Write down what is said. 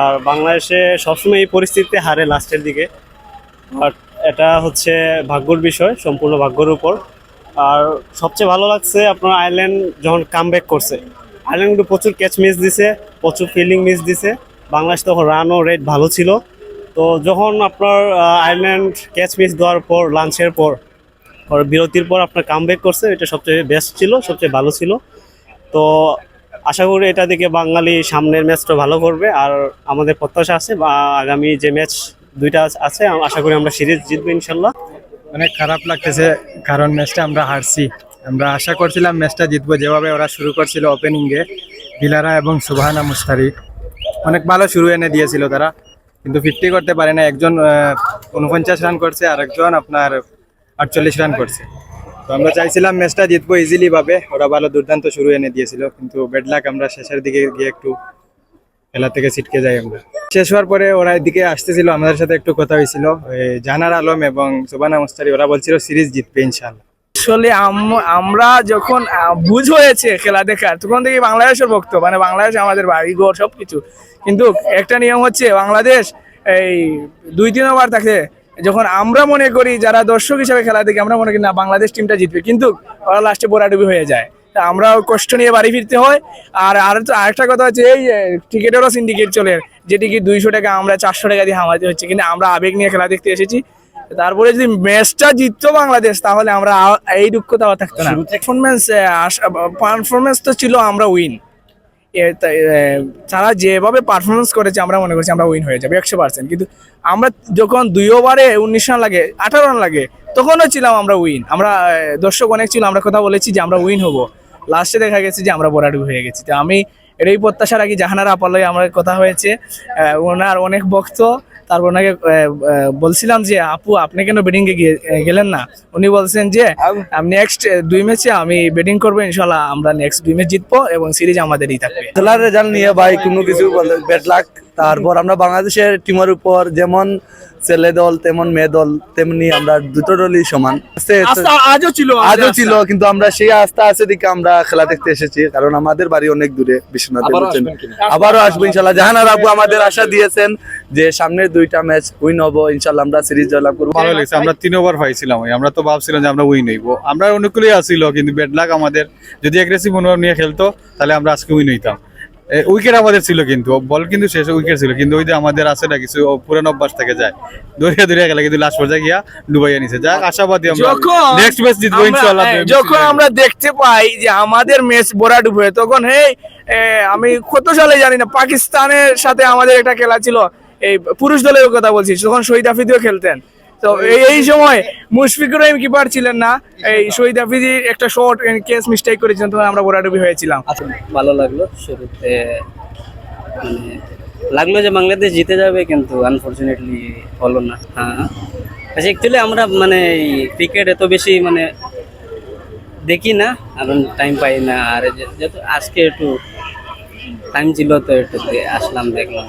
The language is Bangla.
আর বাংলাদেশে সবসময় এই পরিস্থিতিতে হারে লাস্টের দিকে। বাট এটা হচ্ছে ভাগ্যর বিষয়, সম্পূর্ণ ভাগ্যর উপর। আর সবচেয়ে ভালো লাগছে আপনার আয়ারল্যান্ড যখন কাম করছে। আয়ারল্যান্ড প্রচুর ক্যাচ মিস দিছে, প্রচুর ফিল্ডিং মিস দিছে। বাংলাদেশ তখন রানও রেট ভালো ছিল। তো যখন আপনার আয়ারল্যান্ড ক্যাচ মিস দেওয়ার পর লাঞ্চের পর বিরতির পর আপনার কাম করছে, এটা সবচেয়ে বেস্ট ছিল, সবচেয়ে ভালো ছিল। তো আশা করি এটা থেকে বাঙালি সামনের ম্যাচটা ভালো করবে। আর আমাদের প্রত্যাশা আছে বা আগামী যে ম্যাচ দুইটা আছে, আশা করি আমরা সিরিজ জিতবো ইনশাল্লাহ। অনেক খারাপ লাগতেছে কারণ ম্যাচটা আমরা হারছি। আমরা আশা করছিলাম ম্যাচটা জিতবো। যেভাবে ওরা শুরু করছিল ওপেনিংয়ে দিলারা এবং সুবাহানা মুস্তারি, অনেক ভালো শুরু এনে দিয়েছিল তারা। কিন্তু ফিফটি করতে পারে না। একজন উনপঞ্চাশ রান করছে আর একজন আপনার আটচল্লিশ রান করছে। তো আমরা চাইছিলাম ম্যাচটা জিতবো ইজিলি ভাবে। ওরা ভালো দুর্দান্ত শুরু এনে দিয়েছিল, কিন্তু বেড লাক আমরা শেষের দিকে গিয়ে একটু খেলা থেকে ছিটকে যাই আমরা। শেষ হওয়ার পরে ওরা এদিকে আসতেছিল, আমাদের সাথে একটু কথা হয়েছিল। এই জাহানার আলম এবং সুবানা মুস্তারি, ওরা বলছিল সিরিজ জিতবে ইনশাল্লাহ আসলে আমরা যখন বুঝ হয়েছে খেলা দেখার, তখন থেকে বাংলাদেশের ভক্ত মানে বাংলাদেশ আমাদের বাড়িঘর সবকিছু। কিন্তু একটা নিয়ম হচ্ছে বাংলাদেশ এই দুই তিন ওভার থাকে যখন আমরা মনে করি যারা দর্শক হিসাবে খেলা দেখি আমরা মনে করি না বাংলাদেশ টিমটা জিতবে। কিন্তু ওরা লাস্টে বোরাডুবি হয়ে যায়। তা আমরা কষ্ট নিয়ে বাড়ি ফিরতে হয়। আর আর তো আরেকটা কথা হচ্ছে এই টিকিটেরও সিন্ডিকেট চলে। যে টিকিট দুইশো টাকা আমরা চারশো টাকা দিয়ে হামাতে হচ্ছে। কিন্তু আমরা আবেগ নিয়ে খেলা দেখতে এসেছি। তারপরে যদি ম্যাচটা জিততো বাংলাদেশ তাহলে আমরা এই দুঃখটা আর থাকতো না। পারফরমেন্স পারফরমেন্স তো ছিল আমরা উইন তারা যেভাবে পারফরমেন্স করেছে, আমরা মনে করছি আমরা উইন হয়ে যাবে, একশো পার্সেন্ট কিন্তু আমরা যখন দুই ওভারে উনিশ রান লাগে, আঠারো রান লাগে, তখনও ছিলাম আমরা উইন আমরা দর্শক অনেক ছিল, আমরা কথা বলেছি যে আমরা উইন হব। লাস্টে দেখা গেছে যে আমরা বরাডু হয়ে গেছি। তো আমি এটাই প্রত্যাশা রাখি জাহানার আপালয় আমার কথা হয়েছে। ওনার অনেক ভক্ত। তারপর ওনাকে বলছিলাম যে, আপু, আপনি কেন ব্যাটিং এ গিয়ে- গেলেন না? উনি বলছেন যে নেক্সট দুই ম্যাচে আমি ব্যাটিং করব ইনশাল্লাহ আমরা নেক্সট দুই ম্যাচ জিতবো এবং সিরিজ আমাদেরই থাকবে। খেলার রেজাল্ট নিয়ে ভাই কোনো কিছু ব্যাট লাক তারপর আমরা বাংলাদেশের টিমের উপর যেমন ছেলে দল তেমন মেয়ে দল তেমনি আমরা দুটো দলই সমান। আজও ছিল আজও ছিল কিন্তু আমরা সেই আস্থা আছে দিকে আমরা খেলা দেখতে এসেছি কারণ আমাদের বাড়ি অনেক দূরে বিশ্বনাথে। আবারও আসব ইনশাল্লাহ। জাহানার আবু আমাদের আশা দিয়েছেন যে সামনের দুইটা ম্যাচ উইন হব ইনশাল্লাহ আমরা সিরিজ জয়লাভ করব। ভালো লাগছে আমরা তিন ওভার পাইছিলাম। আমরা তো ভাবছিলাম যে আমরা উইন হইব। আমরা অনুকূলেই আসছিল কিন্তু ব্যাড লাক আমাদের। যদি অ্যাগ্রেসিভ মনোভাব নিয়ে খেলতো তাহলে আমরা আজকে উইন হইতাম। উইকেট আমাদের ছিল কিন্তু বল কিন্তু শেষ উইকেট ছিল কিন্তু ওই যে আমাদের আছে না কিছু পুরানো অভ্যাস থেকে যায়। দৌড়িয়ে দৌড়িয়ে গেলে কিন্তু লাস্ট পর্যায়ে গিয়া ডুবাইয়া নিছে। যাক আশাবাদী আমরা। যখন নেক্সট ম্যাচ জিতবো আমরা- ইনশাআল্লাহ হ্যাঁ, যখন আমরা দেখতে পাই যে আমাদের ম্যাচ বোরা ডুবে তখন হে আমি কত সালে জানি না পাকিস্তানের সাথে আমাদের একটা খেলা ছিল এই পুরুষ দলের কথা বলছি তখন শহীদ আফ্রিদিও খেলতেন। তো এই সময় মুশফিকুর রহিম কিপার ছিলেন না। এই শহীদ আফ্রিদি একটা শর্ট কেস মিস্টেক করেছিলেন তখন আমরা বোরাডুবি হয়েছিলাম। ভালো লাগল শুরুতে। মানে লাগল যে বাংলাদেশ জিতে যাবে কিন্তু আনফরচুনেটলি হলো না। হ্যাঁ। আচ্ছা অ্যাকচুয়ালি আমরা মানে ক্রিকেট এত বেশি মানে দেখি না কারণ টাইম পাই না। আর যেহেতু আজকে একটু টাইম ছিল তো একটু আসলাম দেখলাম।